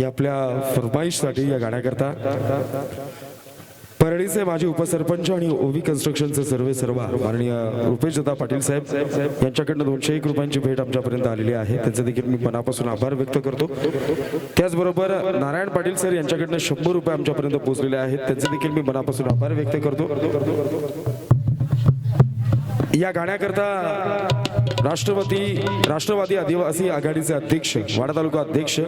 या आपल्या फरमाईशसाठी या गाण्याकरता. परळीचे माजी उपसरपंच आणि ओवी कन्स्ट्रक्शनचे सर्वे सर्वा माननीय रुपेश दत्ता पाटील साहेब यांच्याकडनं दोनशे एक रुपयांची भेट आमच्यापर्यंत आलेली आहे. त्यांचे देखील मी मनापासून आभार व्यक्त करतो. त्याचबरोबर नारायण पाटील सर यांच्याकडनं शंभर रुपये आमच्यापर्यंत पोहोचलेले आहेत. त्यांचे देखील मी मनापासून आभार व्यक्त करतो. या गाण्याकरता राष्ट्रवादी राष्ट्रवादी आदिवासी आघाडीचे अध्यक्ष वाडा तालुका अध्यक्ष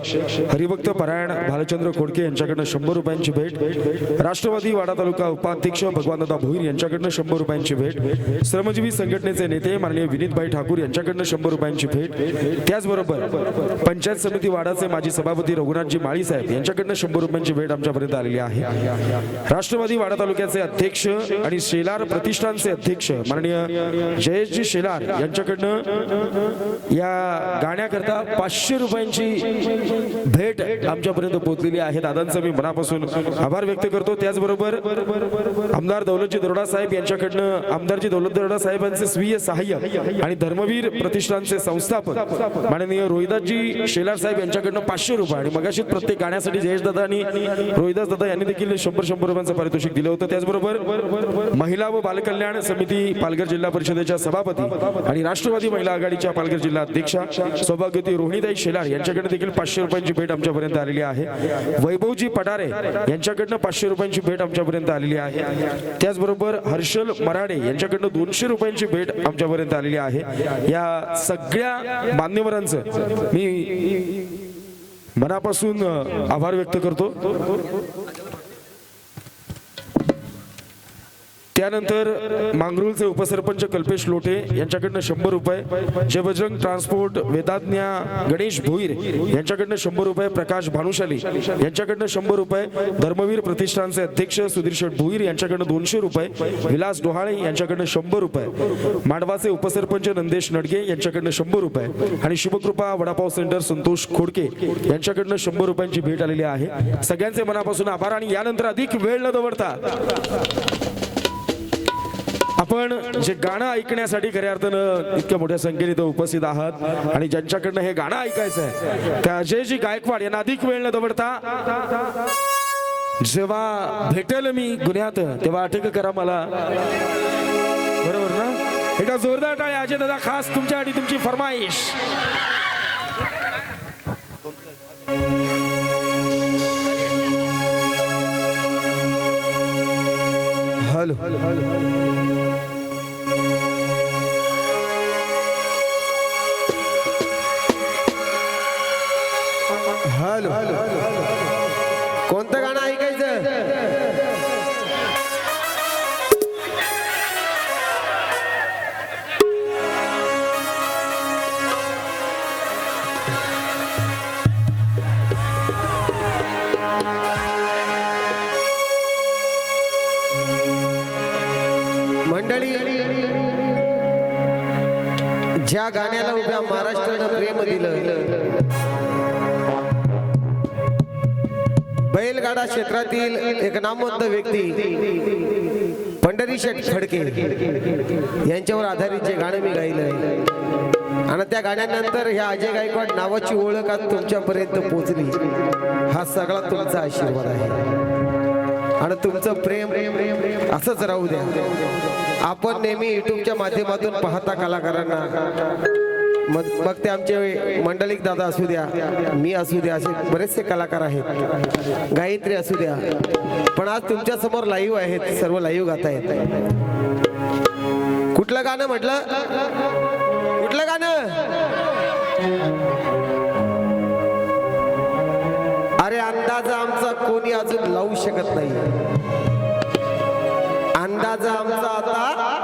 हरिभक्त परायण भालचंद्र खोडके यांच्याकडनं शंभर रुपयांची भेट राष्ट्रवादी वाडा तालुका उपाध्यक्ष भगवानदा भोईर यांच्याकडनं शंभर रुपयांची भेट श्रमजीवी संघटनेचे नेते माननीय विनीतभाई ठाकूर यांच्याकडनं शंभर रुपयांची भेट त्याचबरोबर पंचायत समिती वाडाचे माजी सभापती रघुनाथजी माळी साहेब यांच्याकडनं शंभर रुपयांची भेट आमच्यापर्यंत आलेली आहे. राष्ट्रवादी वाडा तालुक्याचे अध्यक्ष आणि शेलार प्रतिष्ठानचे अध्यक्ष माननीय जयेशजी शेलार यांच्याकडनं या गाण्याकरता पाचशे रुपयांची भेट आमच्यापर्यंत पोहोचलेली आहे. दादांचा मी मनापासून आभार व्यक्त करतो. त्याचबरोबर आमदार दौलतजी दरोडा साहेब यांच्याकडनं आमदारजी दौलत दरोडा साहेबांचे स्वीय सहाय्य आणि धर्मवीर प्रतिष्ठानचे संस्थापक माननीय रोहिदासजी शेलार साहेब यांच्याकडनं पाचशे रुपये आणि मगाशी प्रत्येक गाण्यासाठी जयेश दादा आणि रोहिदास दादा यांनी देखील शंभर शंभर रुपयांचं पारितोषिक दिलं होतं. त्याचबरोबर महिला व बालकल्याण समिती पालघर जिल्हा परिषदेच्या सभापती आणि राष्ट्रवादी महिला आघाडीच्या पालघर जिल्हा अध्यक्षा सौभाग्यवती रोहिणीताई शेलार यांच्याकडे देखील पाचशे रुपयांची भेट आमच्यापर्यंत आलेली आहे. वैभवजी पटारे यांच्याकडनं पाचशे रुपयांची भेट आमच्यापर्यंत आलेली आहे. त्याचबरोबर हर्षल मराडे यांच्याकडनं दोनशे रुपयांची भेट आमच्यापर्यंत आलेली आहे. या सगळ्या मान्यवरांचं मी मनापासून आभार व्यक्त करतो. त्यानंतर मांगरूळचे उपसरपंच कल्पेश लोटे यांच्याकडनं शंभर रुपये जय बजरंग ट्रान्सपोर्ट वेदाज्ञा गणेश भोईर यांच्याकडनं शंभर रुपये प्रकाश भानुशाली यांच्याकडनं शंभर रुपये धर्मवीर प्रतिष्ठानचे अध्यक्ष सुधीर शेठ भोईर यांच्याकडनं दोनशे रुपये विलास डोहाळे यांच्याकडनं शंभर रुपये मांडवाचे उपसरपंच नंदेश नडगे यांच्याकडनं शंभर रुपये आणि शुभकृपा वडापाव सेंटर संतोष खोडके यांच्याकडनं शंभर रुपयांची भेट आलेली आहे. सगळ्यांचे मनापासून आभार आणि यानंतर अधिक वेळ न दवडता आपण जे गाणं ऐकण्यासाठी खऱ्या अर्थानं इतक्या मोठ्या संख्येने इथं उपस्थित आहात. आणि ज्यांच्याकडनं हे गाणं ऐकायचं आहे त्या अजयजी गायकवाड यांना अधिक वेळ न दवडता जेव्हा भेटेल मी गुन्ह्यात तेव्हा अटक करा मला. बरोबर ना? एका जोरदार टाळे अजय दादा खास तुमच्यासाठी तुमची फरमाईश. Hello hello. बैलगाडा क्षेत्रातील एक नामवंत व्यक्ती पंढरी शेठ खडके यांच्यावर आधारित जे गाणं मी गायलंय. आणि त्या गाण्यानंतर ह्या अजय गायकवाड नावाची ओळख आज तुमच्यापर्यंत पोहोचली हा सगळा तुमचा आशीर्वाद आहे. आणि तुमचं प्रेम असंच राहू द्या. आपण नेहमी युट्यूबच्या माध्यमातून पाहता कलाकारांना. मग मग ते आमचे मंडलिक दादा असू द्या मी असू द्या असे बरेचसे कलाकार आहेत. गायत्री असू द्या. पण आज तुमच्यासमोर लाईव्ह आहेत सर्व लाईव्ह गाता येत कुठलं गाणं म्हटलं? कुठलं गाणं? अरे अंदाज आमचा कोणी अजून लावू शकत नाही. अंदाज आमचा आता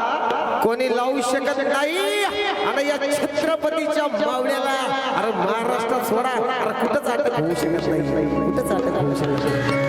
लावू शकत नाही. आणि या छत्रपतीच्या मावण्याला अरे महाराष्ट्रात सोडा. अरे कुठंच अटक होऊ शकत नाही. कुठंच अटक होऊ शकत नाही?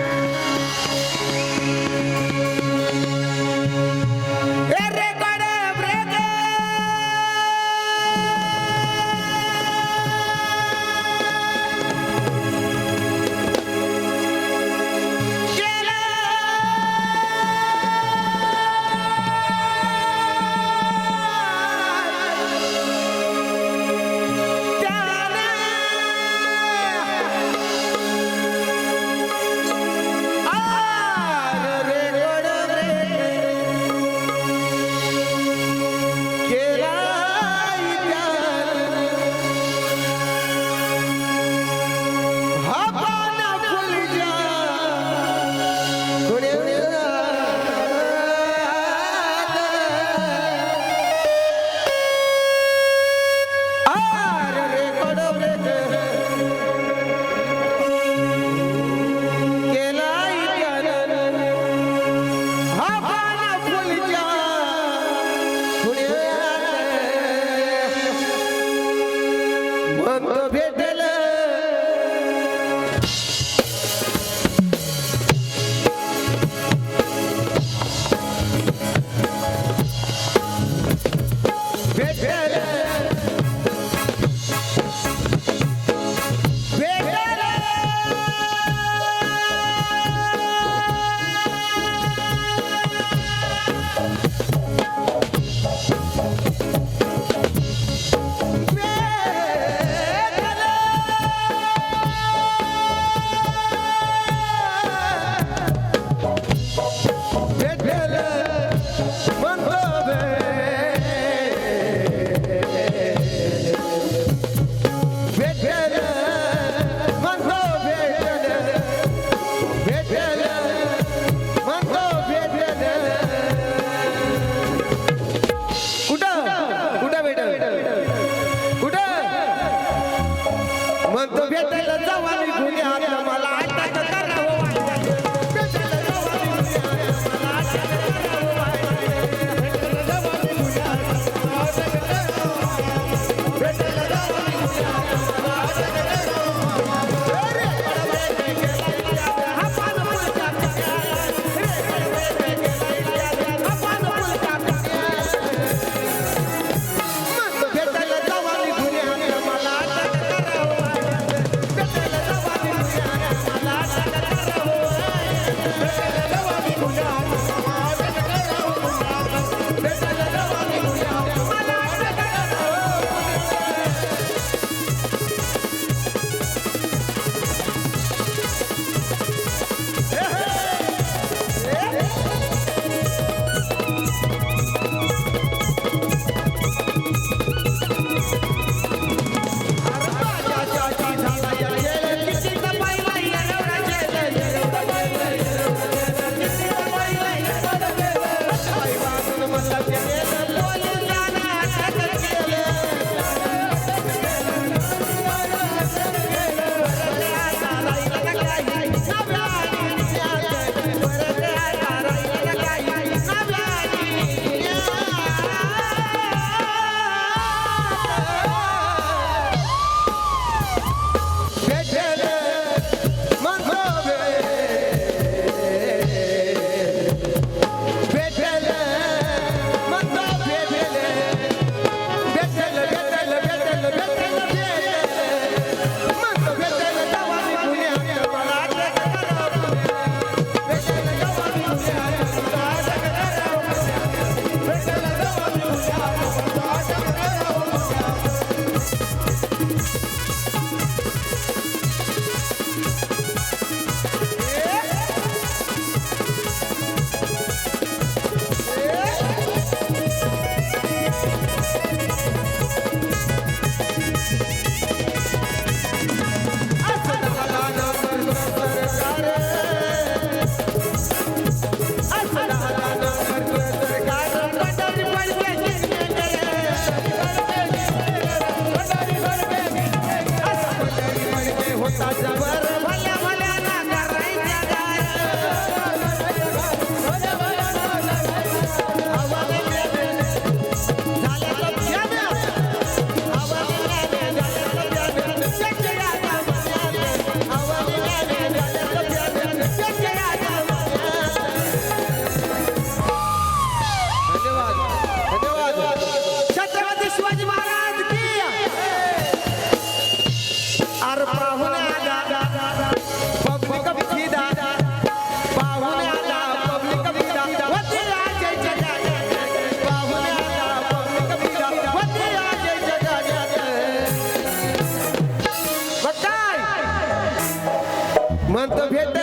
म्हणतो भेटले.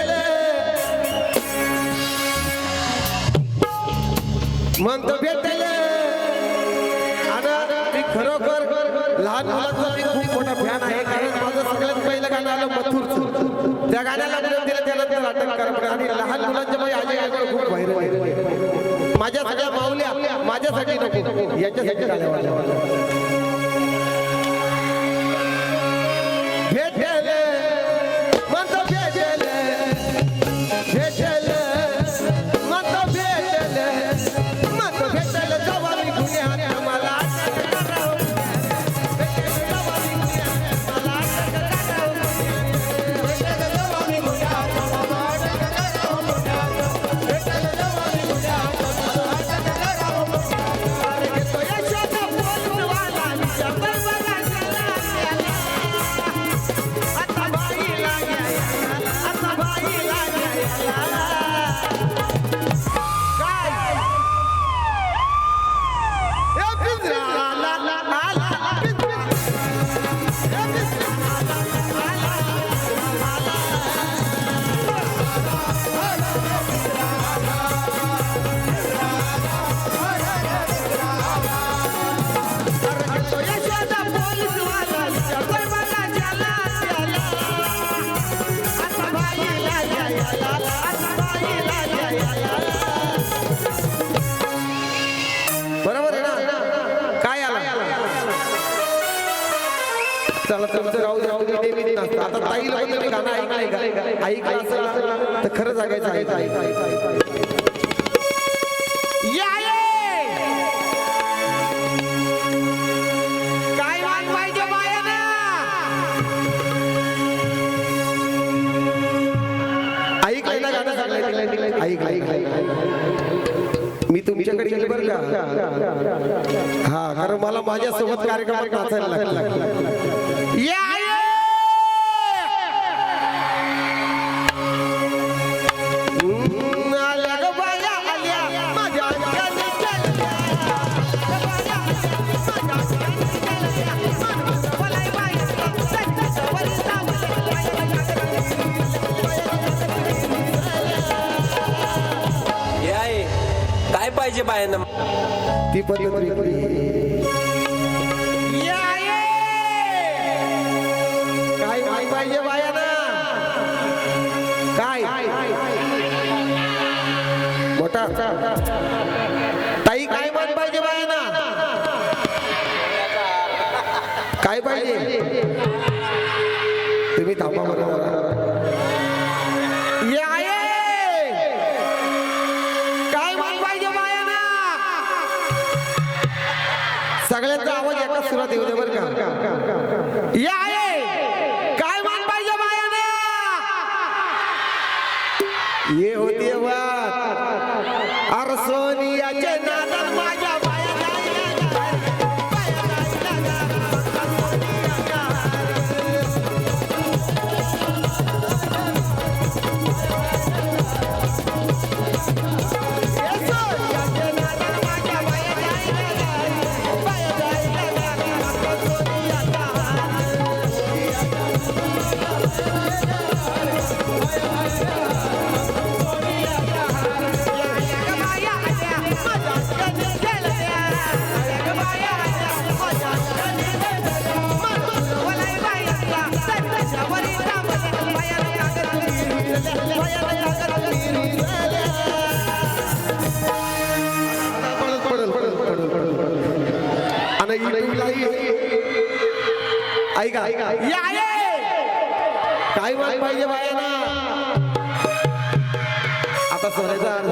म्हणतो भेटले. आणि खरोखर लहान मुलांचा मी खूप मोठा फॅन आहे. कारण माझं सगळ्यात पहिलं गाणं आलं मथुर त्या गाण्याला प्रेम दिलं त्यानंतर अटक करा. आणि लहान मुलांच्या माझ्या आजी गाणं खूप बाहेर माझ्या सगळ्या माऊल्या माझ्यासाठी नको. याच्यासाठी म्हणतो भेटले नेहमी नसतं आता ताईला पण तुम्ही गाणं ऐकलंय का? ऐकलं असेल तर खरं सांगायचं आहे या मी तुमच्याकडे येईल बरं का? हा कारण मला माझ्यासोबत कार्यक्रमात नाचायला लागलं. पाहिजे बायांना ती पद्धत वेगळी! काय काय पाहिजे बायाना. काय? मोठा. ताई काय मान पाहिजे बायाना? काय पाहिजे? आशीर्वाद येऊ दे बर का. या आहे काय मान पाहिजे बायाने? ये होती युट्यूबलाही ऐका! काय माल पाहिजे बायांना आता सोन्याचा हार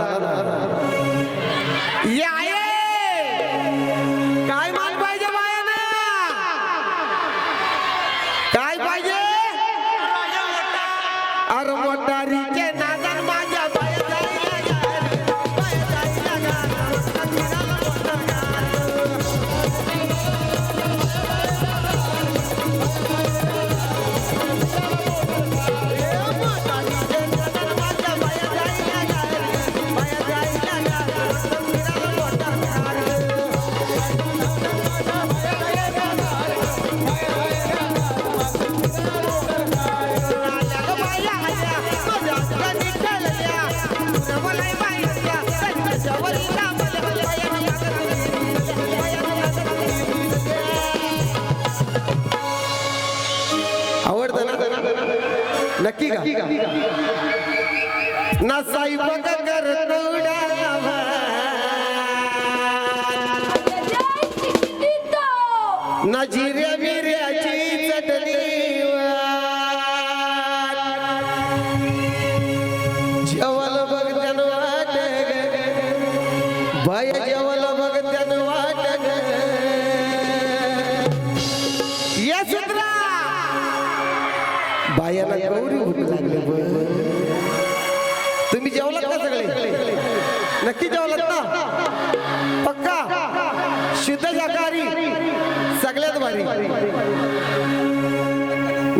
शुद्ध सगळ्यात भारी.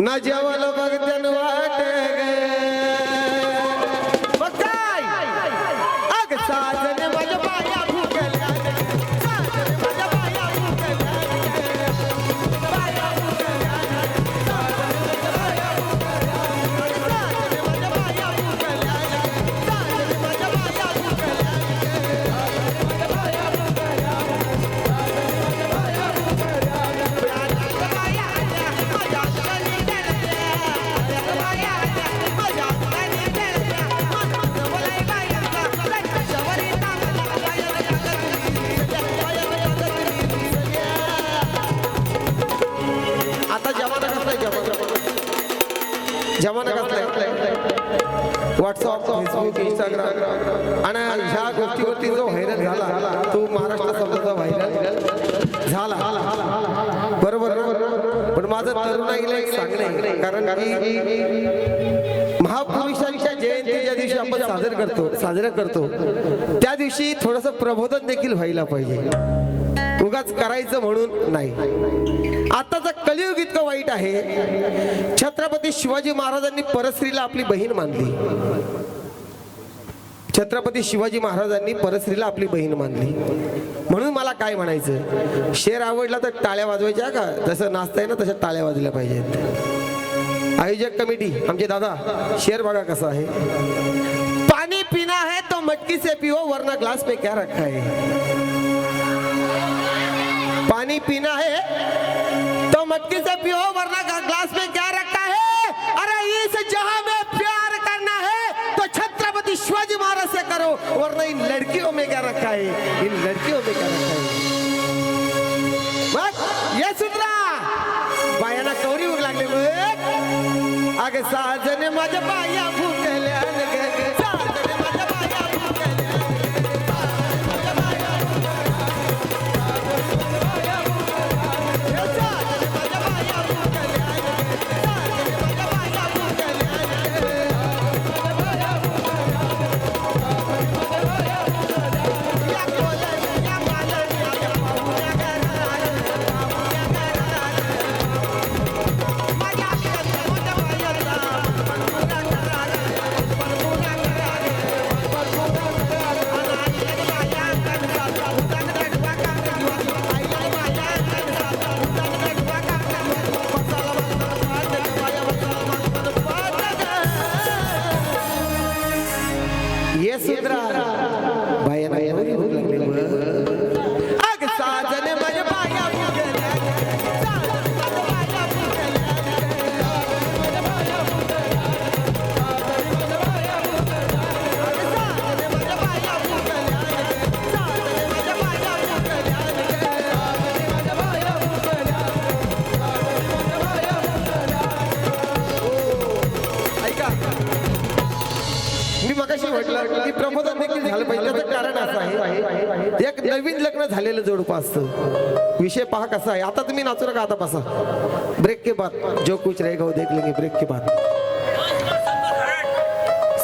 ना जेवलो जमाना कसलाय व्हॉट्सअप फेसबुक इंस्टाग्राम आणि ह्या गोष्टीवरती जो व्हायरल झाला तो महाराष्ट्र शब्दाचा व्हायरल झाला. बरोबर बरोबर पण माझं तरुणाईला एक सांगणं कारण की महापुरुषांच्या जयंतीच्या दिवशी आपण साजर करतो साजरा करतो. त्या दिवशी थोडस प्रबोधन देखील व्हायला पाहिजे. उगाच करायचं म्हणून नाही. आताचं कलियुग इतकं वाईट आहे छत्रपती शिवाजी महाराजांनी परस्त्रीला आपली बहीण मानली. छत्रपती शिवाजी महाराजांनी परस्त्रीला आपली बहीण मानली. म्हणून मला काय म्हणायचं? शेर आवडला तर टाळ्या वाजवायच्या का? जसं नाचताय ना तशा टाळ्या वाजल्या पाहिजेत. आयोजक कमिटी आमचे दादा शेर बघा कसा आहे. पाणी पिना है तो मटकी से पिओ वरना ग्लास पे क्या रखा है? पानी पीना है? तो मटकी से पियो, वरना ग्लास में क्या रखा है? अरे इस जहाँ में प्यार करना है तो छत्रपति शिवाजी महाराज से करो। वरना इन लड़कियों में क्या रखा है? इन लड़कियों में क्या रखा है? बस, ये सुधरा बायाला कवरी उर लागले। बघ अगे साजने माझ्या बाया असतं. विषय पहा कसा आहे. आता तुम्ही नाचू नका आता बसा. ब्रेक के बाद. जो कुछ रहेगा वो देख लेंगे. ब्रेक के बाद.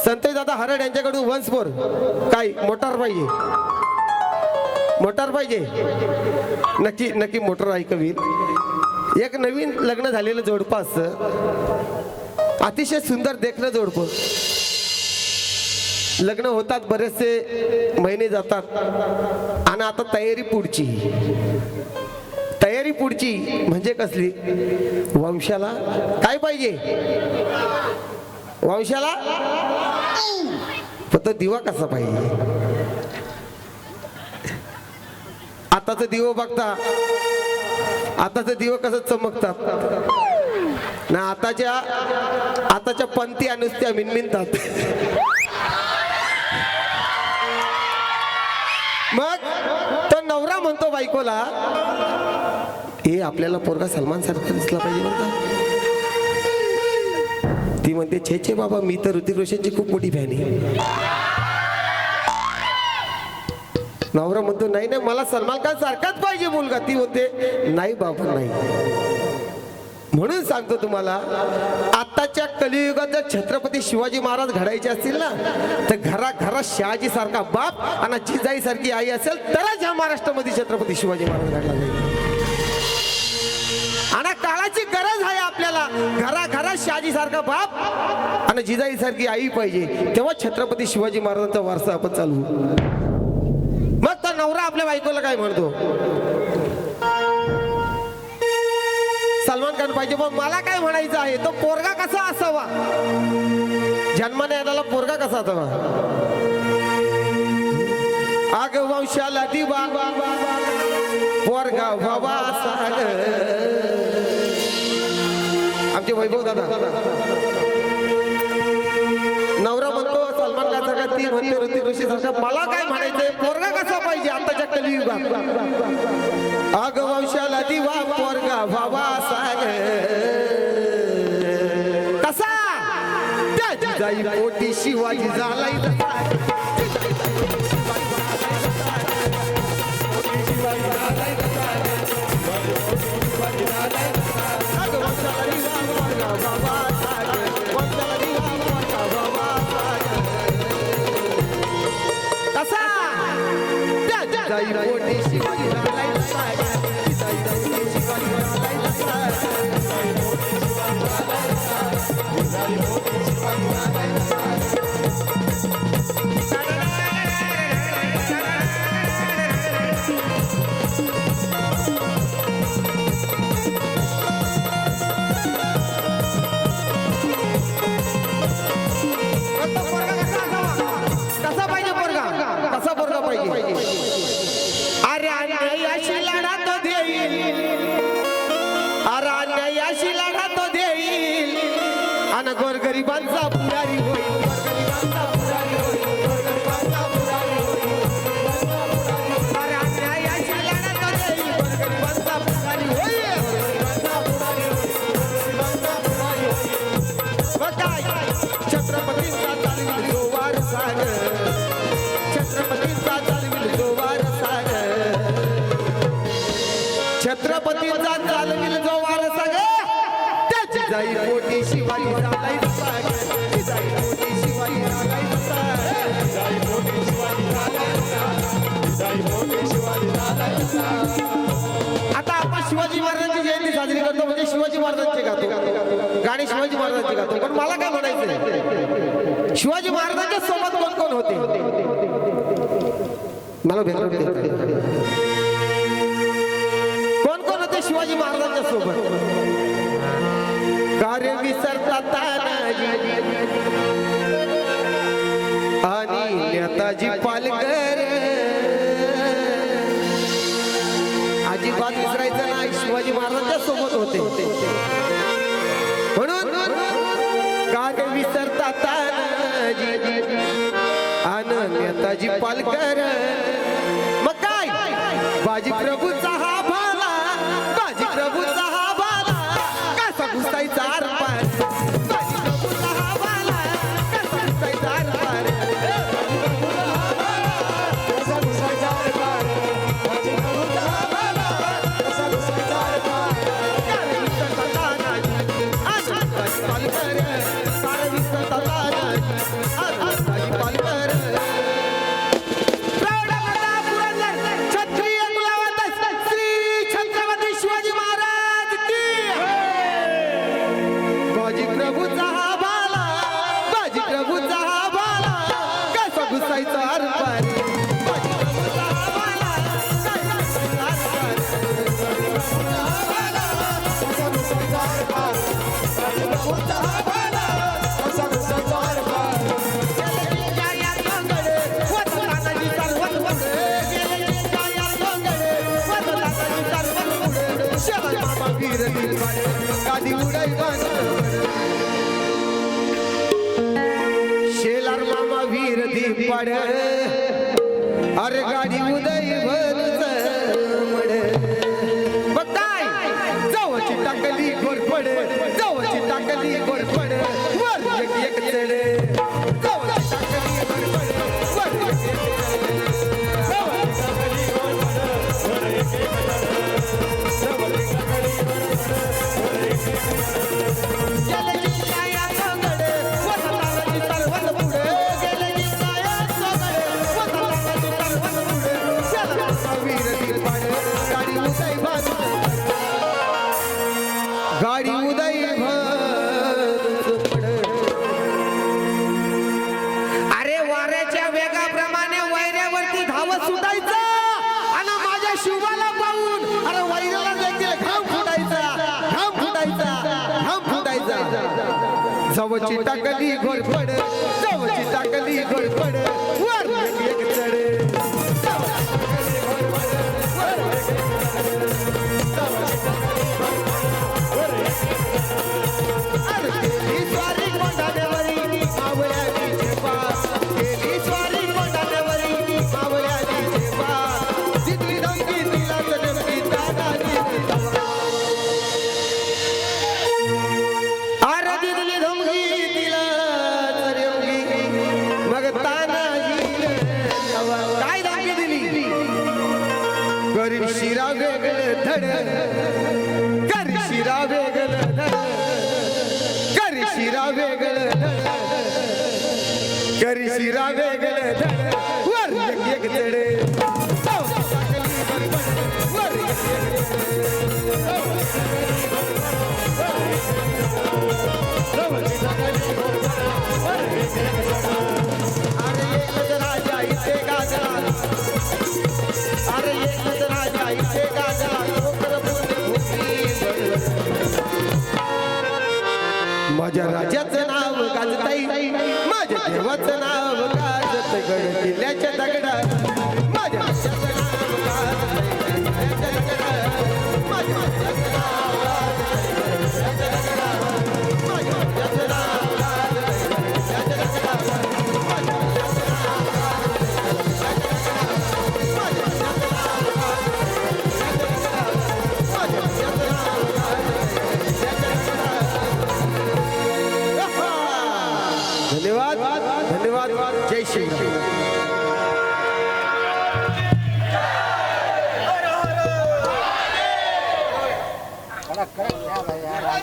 संतोष दादा हरड यांच्याकडून वन्स फोर काय? मोटार पाहिजे. मोटार पाहिजे. नक्की नक्की मोटर ऐकवील एक नवीन लग्न झालेलं जोडपं असतं. अतिशय सुंदर देखणं जोडपं. लग्न होतात बरेचसे महिने जातात. आणि आता तयारी पुढची. तयारी पुढची म्हणजे कसली? वंशाला काय पाहिजे? वंशाला? फक्त दिवा कसा पाहिजे? आताचा दिवा बघता. आताचं दिवा कसं चमकतात? ना आताच्या आताच्या पंथी अनुसत्या मिनमिनतात. मग तो नवरा म्हणतो बायकोला हे आपल्याला पोरगा सलमान सारखा दिसला पाहिजे म्हणता ती म्हणते छे छे बाबा मी तर ऋतिक रोशनची खूप मोठी फॅन आहे. नवरा म्हणतो नाही नाही मला सलमान खान सारखाच पाहिजे मुलगा. ती म्हणते नाही बाबा नाही. म्हणून सांगतो तुम्हाला आताच्या कलियुगात जर छत्रपती शिवाजी महाराज घडायचे असतील ना तर घरा घरात शहाजी सारखा बाप आणि जिजाई सारखी आई असेल तरच ह्या महाराष्ट्रामध्ये छत्रपती शिवाजी महाराज घडला जाईल. आणि काळाची गरज आहे आपल्याला घरा घरात शहाजी सारखा बाप आणि जिजाई सारखी आई पाहिजे तेव्हा छत्रपती शिवाजी महाराजांचा वारसा आपण चालू मग तो नवरा आपल्या बायकोला काय म्हणतो? पाहिजे. मग मला काय म्हणायचं आहे? तो पोरगा कसा असावा? जन्माने आलेला पोरगा कसा असावा? आग वंशाला दिवा. पोरगा व्हावा साग आमचे वैभव दादा. ती म्हणते ऋतिक ऋषी सारखा मला काय म्हणायचंय? पोरगा कसा पाहिजे आताच्या कलियुगात? अग वंशाला दिवा पोरगा व्हावा साग. कसा? जाई पोटी शिवाजी झालाय. त्या जाई पोटी गातो शिवाजी महाराजांची गातो पण मला काय म्हणायचं शिवाजी महाराजांच्या सोबत कोण कोण होते? मला भेटलं कोण कोण होते शिवाजी महाराजांच्या सोबत? कार्य विसरता आणि नेताजी पालकर. अजिबात विसरायचं नाही शिवाजी महाराजांच्या सोबत होते. आणि नेताजी पालकर. मग काय? बाजी प्रभूचा हा भाला बाजी प्रभूचा हा भाला. काय घुसायचा आरपार बाजी प्रभूचा हा भाला कसा घुसायचा आरपार? अरे गाडी उदय भर चमड बघताय जवळची टाकली गोरपड जवळची टाकली गोरपड वर एक एक चढ.